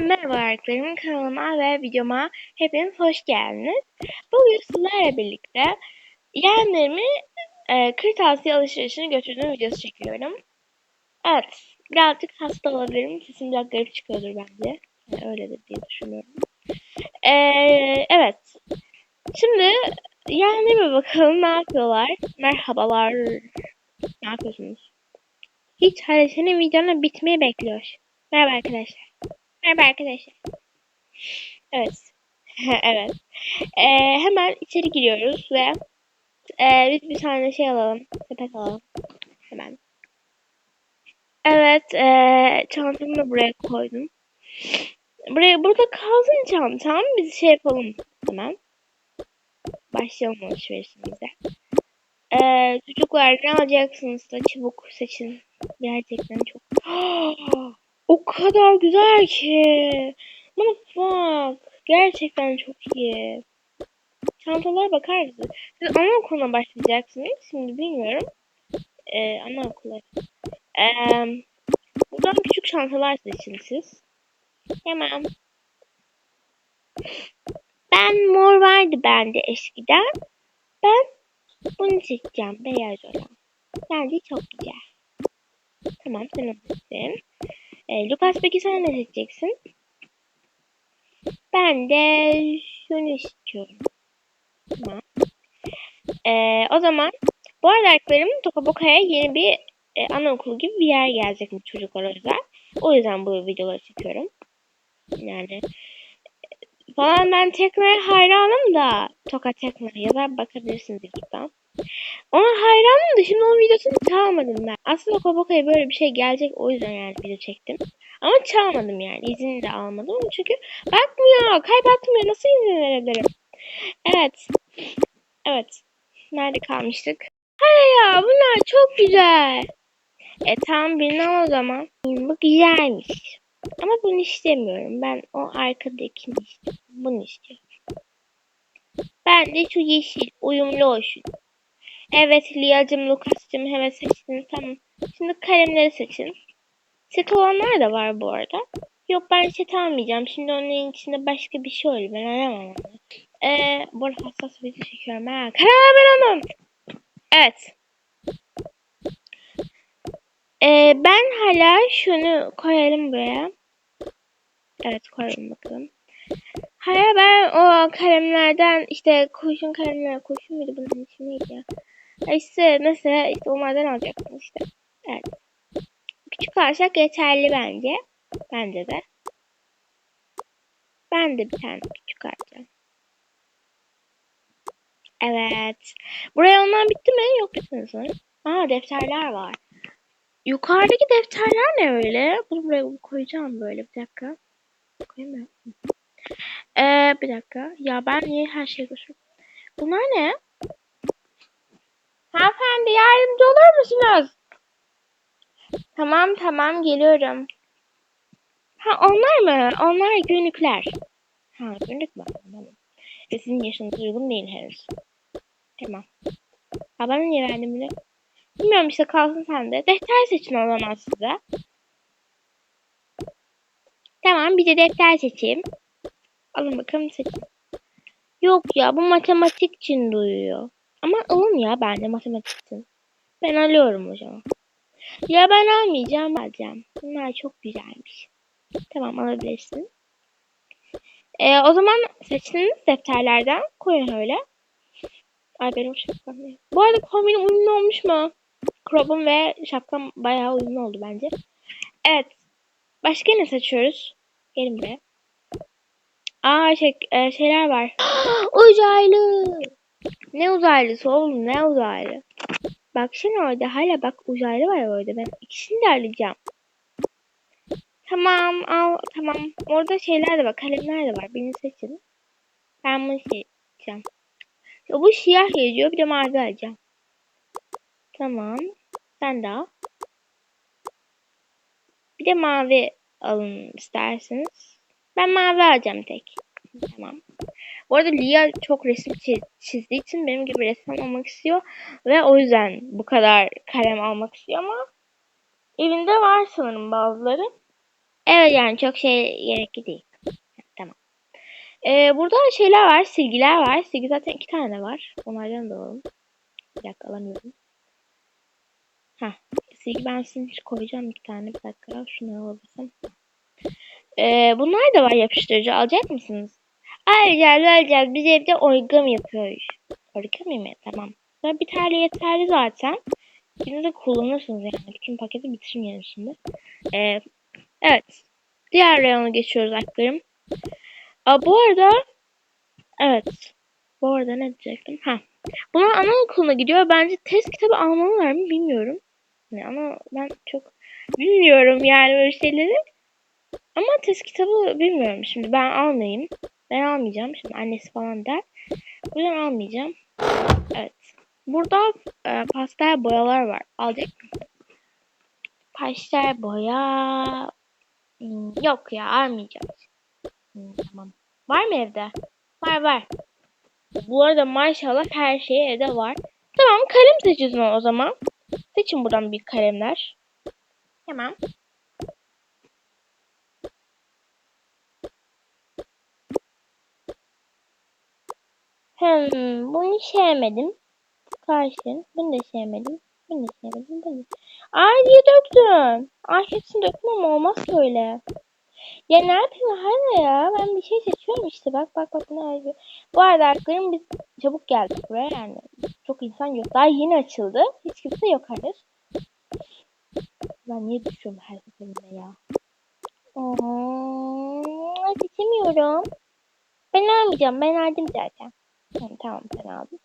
Merhaba arkadaşlarım kanalıma ve videoma hepiniz hoş geldiniz. Bugün sizlerle birlikte yeğenlerimi e, kırtasiye alışverişine götürdüğüm videosu çekiyorum. Evet, birazcık hasta olabilirim. Sesim biraz garip çıkıyordur bence. Yani öyledir diye düşünüyorum. E, evet, şimdi yeğenlerime bakalım ne yapıyorlar. Merhabalar. Ne yapıyorsunuz? Hiç hadi senin videonun bitmeyi bekliyor. Merhaba arkadaşlar. Merhaba arkadaşlar. Evet. evet. Ee, hemen içeri giriyoruz ve e, biz bir tane şey alalım. Sepet alalım. Hemen. Evet. E, çantamı da buraya koydum. Buraya burada kalsın çantam. Biz şey yapalım hemen. Başlayalım alışverişimize. Ee, çocuklar ne alacaksınız da çabuk seçin. Gerçekten çok. O kadar güzel ki. Bak. Gerçekten çok iyi. Çantalara bakar mısınız? Siz anaokuluna başlayacaksınız. Şimdi bilmiyorum. Ee, anaokulları. Ee, buradan küçük çantalar seçin siz. Hemen. Ben mor vardı bende eskiden. Ben bunu seçeceğim. Beyaz olan. Bence çok güzel. Tamam sen onu seçtin. E, Lucas peki sen ne seçeceksin? Ben de şunu istiyorum. E, o zaman bu arada arkadaşlarım Tokaboka'ya yeni bir e, anaokulu gibi bir yer gelecek bu çocuklar özel. O yüzden bu videoları çekiyorum. Yani falan ben tekneye hayranım da Toka Tekno'ya da bakabilirsiniz YouTube'dan. Ona hayranım da şimdi onun videosunu çalmadım ben. Aslında Koboka'ya böyle bir şey gelecek o yüzden yani video çektim. Ama çalmadım yani izin de almadım çünkü bakmıyor kaybetmiyor nasıl izin verebilirim. Evet. Evet. Nerede kalmıştık? Hayır ya bunlar çok güzel. E tamam al o zaman. Bu güzelmiş. Ama bunu istemiyorum. Ben o arkadakini istiyorum. Bunu istiyorum. Ben de şu yeşil uyumlu olsun. Evet Lia'cım, Lucas'cım hemen seçtiniz. Tamam. Şimdi kalemleri seçin. Set olanlar da var bu arada. Yok ben set almayacağım. Şimdi onun içinde başka bir şey olur. Ben aramam onu. Ee, bu arada hassas video çekiyorum ha. Karar ver onun. Evet. Ee, ben hala şunu koyalım buraya. Evet koyalım bakalım. Hayır ben o kalemlerden işte kurşun kalemler kurşun muydu bunun neydi ya? İşte mesela işte onlardan alacaksın işte. Evet. Küçük alsak yeterli bence. Bence de. Ben de bir tane küçük alacağım. Evet. Buraya onlar bitti mi? Yok bitmedi sanırım. Aa defterler var. Yukarıdaki defterler ne öyle? Bunu buraya koyacağım böyle bir dakika. Mı? Ee, bir dakika. Ya ben niye her şeyi götürüyorum? Bunlar ne? Hanımefendi yardımcı olur musunuz? Tamam tamam geliyorum. Ha onlar mı? Onlar günlükler. Ha günlük mü? Tamam. Ve sizin yaşınız uygun değil henüz. Tamam. Ha bana niye verdin bunu? Bilmiyorum işte kalsın sende. Defter seçin o zaman size. Tamam bir de defter seçeyim. Alın bakalım seçin. Yok ya bu matematik için duyuyor. Ama alın ya ben de matematik için. Ben alıyorum hocam. Ya ben almayacağım alacağım. Bunlar çok güzelmiş. Tamam alabilirsin. Ee, o zaman seçtiğiniz defterlerden koyun öyle. Ay benim şapkam ne? Bu arada kombinim uyumlu olmuş mu? Crop'um ve şapkam bayağı uyumlu oldu bence. Evet. Başka ne seçiyoruz? Gelin buraya. Aa şey, e, şeyler var. Uzaylı. Ne uzaylısı oğlum ne uzaylı? Baksana orada hala bak uzaylı var orada. Ben ikisini de alacağım. Tamam al tamam. Orada şeyler de var kalemler de var. Birini seçin. Ben bunu seçeceğim. Ya bu siyah yazıyor bir de mavi alacağım. Tamam. Sen de al. Bir de mavi alın isterseniz. Ben mavi alacağım tek. Tamam. Bu arada Lia çok resim çizdiği için benim gibi resim olmak istiyor. Ve o yüzden bu kadar kalem almak istiyor ama evinde var sanırım bazıları. Evet yani çok şey gerekli değil. Tamam. Ee, burada şeyler var. Silgiler var. Silgi zaten iki tane var. Onlardan da alalım. Bir dakika alamıyorum. Heh. Silgi ben sizin koyacağım iki tane. Bir dakika. Şunu alabilirsem. Ee, bunlar da var yapıştırıcı. Alacak mısınız? Alacağız alacağız. Biz evde origami yapıyoruz. Origami mi? Tamam. Sonra bir tane yeterli zaten. Yine de kullanırsınız yani. Bütün paketi bitirmeyelim şimdi. Ee, evet. Diğer reyona geçiyoruz aklarım. Aa, bu arada evet. Bu arada ne diyecektim? Ha. Bunlar anaokuluna gidiyor. Bence test kitabı almalılar mı bilmiyorum. Yani ama ben çok bilmiyorum yani böyle şeyleri. Ama test kitabı bilmiyorum. Şimdi ben almayayım. Ben almayacağım. Şimdi annesi falan der. O yüzden almayacağım. Evet. Burada e, pastel boyalar var. Alacak mısın? Pastel boya. Hmm, yok ya almayacağım. Hmm, tamam. Var mı evde? Var var. Bu arada maşallah her şey evde var. Tamam kalem seçiyorsun o zaman. Seçin buradan bir kalemler. Hemen. Hmm, bunu sevmedim. Karşın. Bunu da sevmedim. Bunu da sevmedim. Bunu. Ay niye döktün? Ay hepsini döktüm ama olmaz öyle. Ya ne yapayım hala ya? Ben bir şey seçiyorum işte. Bak bak bak ne yapıyor. Bu arada arkadaşlarım biz çabuk geldik buraya yani. Çok insan yok. Daha yeni açıldı. Hiç kimse yok henüz. Ben niye düşüyorum her seferinde ya? Aa, seçemiyorum. Ben almayacağım. Ben aldım zaten. Hı, tamam sen aldın.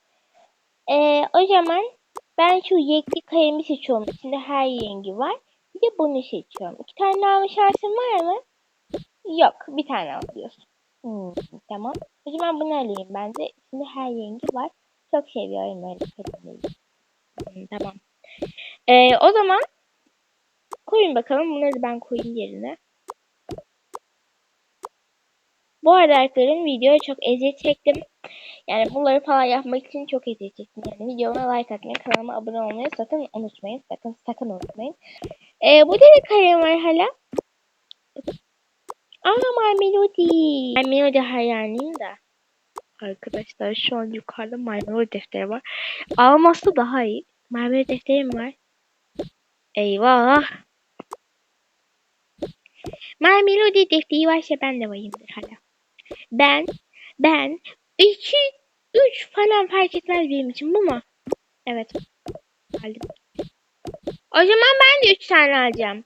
Ee, o zaman ben şu yekli kalemi seçiyorum. İçinde her rengi var. Bir de bunu seçiyorum. İki tane alma şansın var mı? Yok. Bir tane alıyorsun. Hmm, tamam. O zaman bunu alayım bence. İçinde her rengi var. Çok seviyorum öyle kalemleri. Hmm, tamam. Ee, o zaman koyun bakalım. Bunları ben koyayım yerine. Bu arada arkadaşlarım videoya çok eziyet çektim. Yani bunları falan yapmak için çok eziyet çektim. Yani videoma like atmayı, kanalıma abone olmayı sakın unutmayın. Sakın sakın unutmayın. Ee, bu da kalem var hala. Aa My Melody. My Melody hayranıyım da. Arkadaşlar şu an yukarıda My Melody defteri var. Almazsa daha iyi. My Melody defterim var. Eyvah. My Melody defteri varsa ben de varımdır hala. Ben, ben, iki, üç falan fark etmez benim için bu mu? Evet. Aldım. O zaman ben de üç tane alacağım.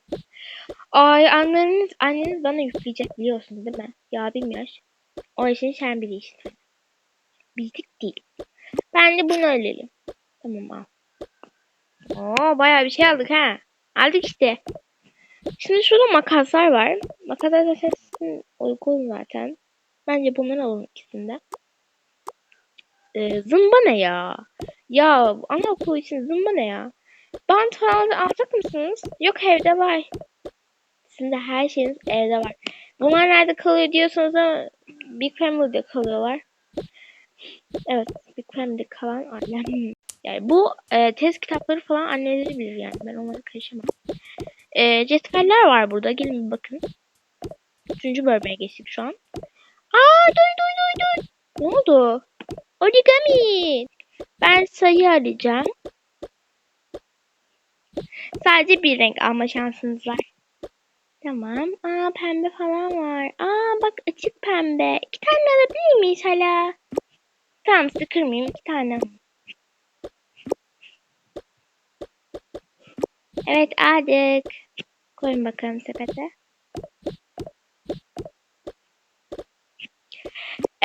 Ay anneniz, anneniz bana yükleyecek biliyorsun değil mi? Ya bilmiyor. O işini sen biliyorsun. Bildik değil. Ben de bunu alalım. Tamam al. Oo bayağı bir şey aldık ha. Aldık işte. Şimdi şurada makaslar var. Makaslar zaten uygun zaten. Bence bunları alalım ikisinde. Ee, zımba ne ya? Ya anaokulu için zımba ne ya? Bant falan alacak mısınız? Yok evde var. Sizin de her şeyiniz evde var. Bunlar nerede kalıyor diyorsanız ama Big Family'de kalıyorlar. Evet Big Family'de kalan ailem. Yani bu e, test kitapları falan anneleri bilir yani. Ben onları karışamam. E, cetveller var burada. Gelin bir bakın. Üçüncü bölmeye geçtik şu an. Aa duy duy duy duy. Ne oldu? Origami. Ben sayı arayacağım. Sadece bir renk alma şansınız var. Tamam. Aa pembe falan var. Aa bak açık pembe. İki tane alabilir miyiz hala? Tamam sizi kırmayayım. İki tane. Evet aldık. Koyun bakalım sepete.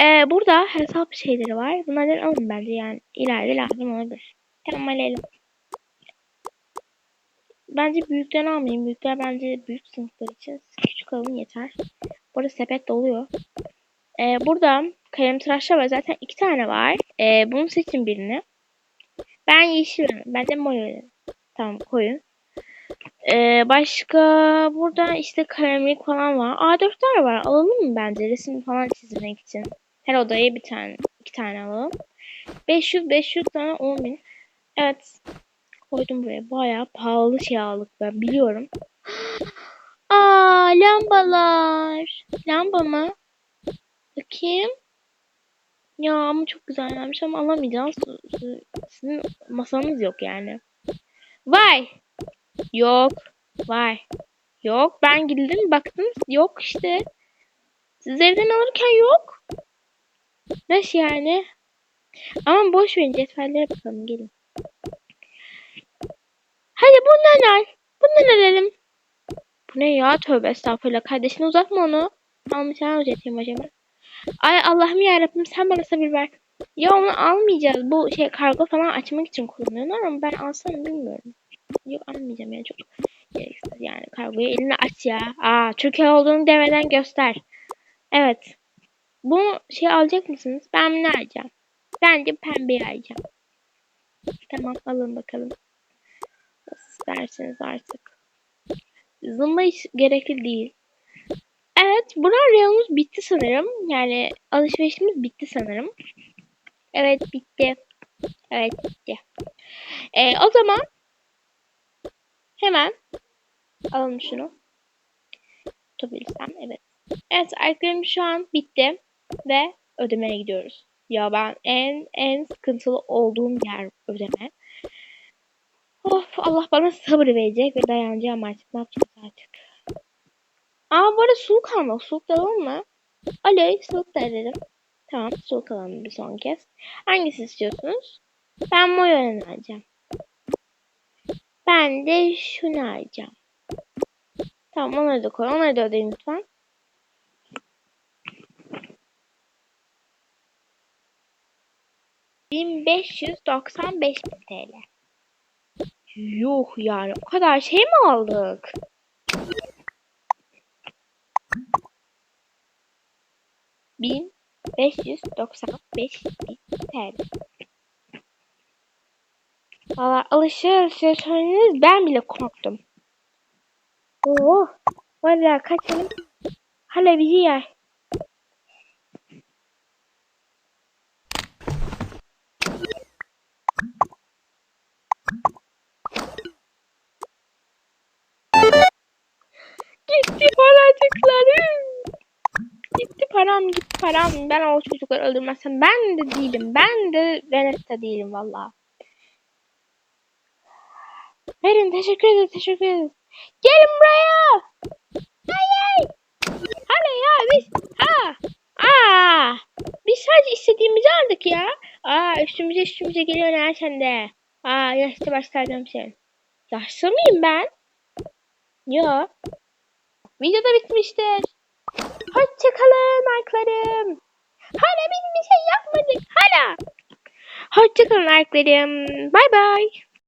Ee, burada hesap şeyleri var. Bunlardan alın bence yani. ileride lazım olabilir. Tamam alalım. Bence büyükten almayayım. Büyükler bence büyük sınıflar için. Küçük alın yeter. Burada sepet doluyor. Ee, burada kalem tıraşlar var. Zaten iki tane var. Ee, bunu seçin birini. Ben yeşil Ben de mor Tamam koyun. Ee, başka burada işte kalemlik falan var. A4'ler var. Alalım mı bence resim falan çizmek için. Her odaya bir tane, iki tane alalım. 500 500 tane 10 bin. Evet. Koydum buraya. Bayağı pahalı şey aldık ben biliyorum. Aa lambalar. Lamba mı? Bakayım. Ya ama çok güzellermiş ama alamayacağız. Sizin masanız yok yani. Vay. Yok. Vay. Yok. Ben girdim baktım. Yok işte. Siz evden alırken yok. Nasıl yani? Ama boş verin cetvellere bakalım gelin. Hadi bundan al. Bundan alalım. Bu ne ya? Tövbe estağfurullah. Kardeşine uzatma onu. Almış sana uzatayım acaba. Ay Allah'ım yarabbim sen bana sabır ver. Ya onu almayacağız. Bu şey kargo falan açmak için kullanıyorlar ama ben alsam bilmiyorum. Yok almayacağım ya çok gereksiz yani. Kargoyu elini aç ya. Aa Türkiye olduğunu demeden göster. Evet. Bu şey alacak mısınız? Ben ne alacağım? Bence pembeyi alacağım. Tamam alın bakalım. Nasıl isterseniz artık. Zımba hiç gerekli değil. Evet, buran reyonumuz bitti sanırım. Yani alışverişimiz bitti sanırım. Evet, bitti. Evet, bitti. Ee, o zaman hemen alalım şunu. Tutabilirsem, evet. Evet, arkadaşlarım şu an bitti ve ödemeye gidiyoruz. Ya ben en en sıkıntılı olduğum yer ödeme. Of Allah bana sabır verecek ve dayanacağım artık. Ne yapacağız artık? Aa bu arada suluk almak. Suluk alalım mı? Aley suluk da edelim. Tamam suluk alalım bir son kez. Hangisi istiyorsunuz? Ben Moyo'yu alacağım. Ben de şunu alacağım. Tamam onları da koy. Onları da ödeyin lütfen. Bin beş yüz doksan beş bin TL. Yuh yani o kadar şey mi aldık? Bin beş yüz doksan beş TL. Valla alışverişiniz ben bile korktum. Oo, valla kaçalım. Hala bizi yer. Param gitti param. Ben o çocukları öldürmezsem ben de değilim. Ben de Venetta değilim valla. Verin teşekkür ederiz teşekkür ederiz. Gelin buraya. Hayır. Hala ya biz. Aa. Aa. Biz sadece istediğimizi aldık ya. Aa üstümüze üstümüze geliyor ne sen de. Aa yaşlı başlardım sen. Yaşlı mıyım ben? Yok. Video da bitmiştir. Hoşçakalın arklarım. Hala biz bir şey yapmadık. Hala. Hoşçakalın arklarım. Bay bay.